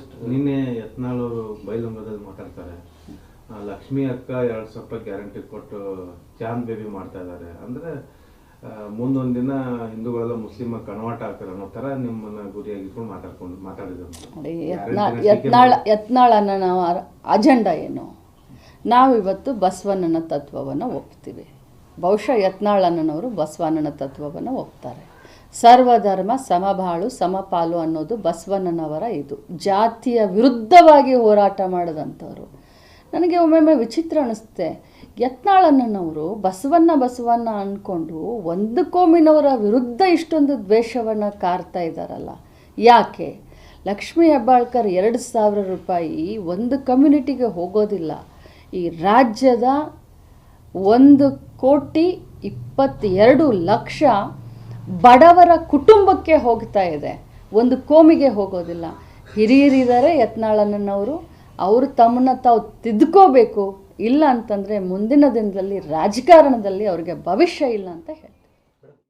Just ನಿನ್ನೆ ಯತ್ನಾಳ್ ಅವರು ಬೈಲೊಂಗದಲ್ಲಿ ಮಾತಾಡ್ತಾರೆ. ಲಕ್ಷ್ಮಿ ಅಕ್ಕ ಎರಡು ಸಾವಿರ ಗ್ಯಾರಂಟಿ ಕೊಟ್ಟು ಚಾಂದ್ ಬೇಬಿ ಮಾಡ್ತಾ ಇದ್ದಾರೆ ಅಂದ್ರೆ ಮುಂದೊಂದು ದಿನ ಹಿಂದೂಗಳೆಲ್ಲ ಮುಸ್ಲಿಮ್ ಕನ್ವರ್ಟ್ ಆಗ್ತಾರೆ ಅನ್ನೋ ತರ ನಿಮ್ಮನ್ನ ಗುರಿಯಾಗಿಟ್ಕೊಂಡು ಮಾತಾಡ್ಕೊಂಡು ಮಾತಾಡಿದ್ರು ಯತ್ನಾಳ ಯತ್ನಾಳ್ ಯತ್ನಾಳ್ ಯತ್ನಾಳ್ ಅನ್ನೋ ಅಜೆಂಡಾ ಏನು? ನಾವಿವತ್ತು ಬಸವಣ್ಣನ ತತ್ವವನ್ನು ಒಪ್ತೀವಿ. ಬಹುಶಃ ಯತ್ನಾಳ್ ಅನ್ನನವರು ಬಸವಣ್ಣನ ತತ್ವವನ್ನು ಒಪ್ತಾರೆ. ಸರ್ವಧರ್ಮ, ಸಮಬಾಳು, ಸಮಪಾಲು ಅನ್ನೋದು ಬಸವಣ್ಣನವರ ಇದು. ಜಾತಿಯ ವಿರುದ್ಧವಾಗಿ ಹೋರಾಟ ಮಾಡಿದಂಥವ್ರು. ನನಗೆ ಒಮ್ಮೊಮ್ಮೆ ವಿಚಿತ್ರ ಅನ್ನಿಸುತ್ತೆ ಯತ್ನಾಳಣ್ಣನವರು ಬಸವಣ್ಣ ಬಸವಣ್ಣ ಅಂದ್ಕೊಂಡು ಒಂದು ಕೋಮಿನವರ ವಿರುದ್ಧ ಇಷ್ಟೊಂದು ದ್ವೇಷವನ್ನು ಕಾರ್ತಾ ಇದ್ದಾರಲ್ಲ. ಯಾಕೆ? ಲಕ್ಷ್ಮೀ ಹೆಬ್ಬಾಳ್ಕರ್ ಎರಡು ಸಾವಿರ ರೂಪಾಯಿ ಒಂದು ಕಮ್ಯುನಿಟಿಗೆ ಹೋಗೋದಿಲ್ಲ. ಈ ರಾಜ್ಯದ ಒಂದು ಕೋಟಿ ಇಪ್ಪತ್ತೆರಡು ಲಕ್ಷ ಬಡವರ ಕುಟುಂಬಕ್ಕೆ ಹೋಗ್ತಾ ಇದೆ. ಒಂದು ಕೋಮಿಗೆ ಹೋಗೋದಿಲ್ಲ. ಹಿರಿಯರಿದ್ದಾರೆ ಯತ್ನಾಳನವರು ಅವರು ತಮ್ಮನ್ನ ತಾವು ತಿದ್ಕೋಬೇಕು. ಇಲ್ಲ ಅಂತಂದರೆ ಮುಂದಿನ ದಿನದಲ್ಲಿ ರಾಜಕಾರಣದಲ್ಲಿ ಅವ್ರಿಗೆ ಭವಿಷ್ಯ ಇಲ್ಲ ಅಂತ ಹೇಳಿ